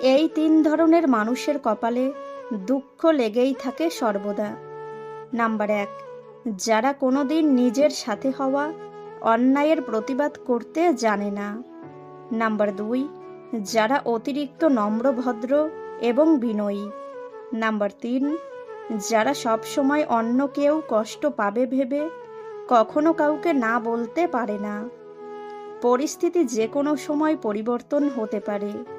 এই তিন ধরনের মানুষের কপালে দুঃখ লেগেই থাকে সর্বদা। নাম্বার এক, যারা কোনোদিন নিজের সাথে হওয়া, অন্যায়ের প্রতিবাদ করতে জানে না। নাম্বার দুই, যারা অতিরিক্ত নম্রভদ্র এবং বিনয়ী। নাম্বার তিন, যারা সব সময় অন্য কেউ কষ্ট পাবে ভেবে কখনো কাউকে না বলতে পারে না। পরিস্থিতি যে কোনো সময় পরিবর্তন হতে পারে।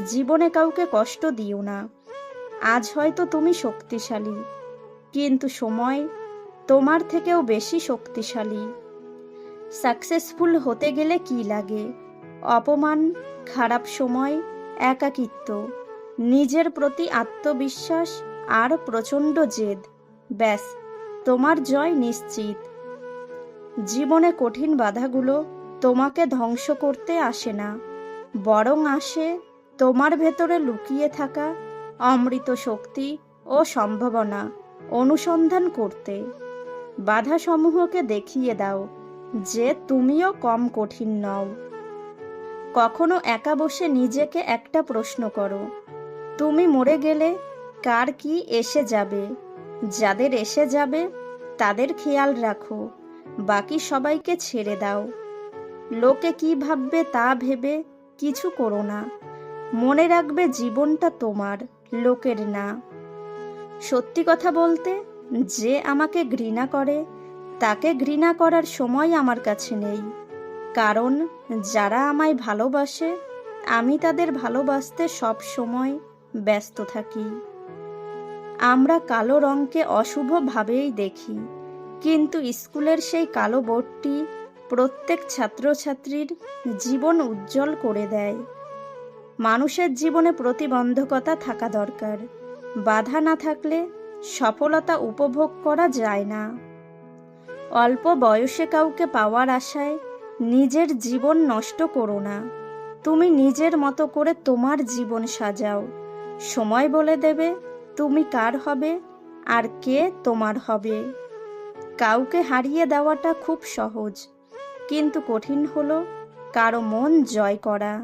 জীবনে কাউকে কষ্ট দিও না। আজ হয়তো তুমি শক্তিশালী। কিন্তু সময় তোমার থেকেও বেশি শক্তিশালী। সাকসেসফুল হতে গেলে কি লাগে? অপমান, খারাপ সময়, একাকিত্ব, নিজের প্রতি আত্মবিশ্বাস আর প্রচণ্ড জেদ। ব্যাস, তোমার জয় নিশ্চিত। জীবনে কঠিন বাধাগুলো তোমাকে ধ্বংস করতে আসে না, বরং আসে তোমার ভেতরে লুকিয়ে থাকা অমৃত শক্তি ও সম্ভাবনা অনুসন্ধান করতে। বাধাসমূহকে দেখিয়ে দাও যে তুমিও কম কঠিন নও। কখনো একা বসে নিজেকে একটা প্রশ্ন করো, তুমি মরে গেলে কার কি এসে যাবে? যাদের এসে যাবে, তাদের খেয়াল রাখো, বাকি সবাইকে ছেড়ে দাও। লোকে কি ভাববে তা ভেবে কিছু করো না। মনে রাখবে জীবনটা তোমার, লোকের না। সত্যি কথা বলতে, যে আমাকে ঘৃণা করে, তাকে ঘৃণা করার সময় আমার কাছে নেই। কারণ, যারা আমায় ভালোবাসে, আমি তাদের ভালোবাসতে সব সময় ব্যস্ত থাকি। আমরা কালো রঙকে অশুভভাবেই দেখি, কিন্তু স্কুলের সেই কালো বোর্ডটি প্রত্যেক ছাত্রছাত্রীর জীবন উজ্জ্বল করে দেয়। মানুষের জীবনে প্রতিবন্ধকতা থাকা দরকার। বাধা না থাকলে সফলতা উপভোগ করা যায় না। অল্প বয়সে কাউকে পাওয়ার আশায় নিজের জীবন নষ্ট করো না। তুমি নিজের মতো করে তোমার জীবন সাজাও। সময় বলে দেবে তুমি কার হবে আর কে তোমার হবে। কাউকে হারিয়ে দেওয়াটা খুব সহজ, কিন্তু কঠিন হলো কারও মন জয় করা।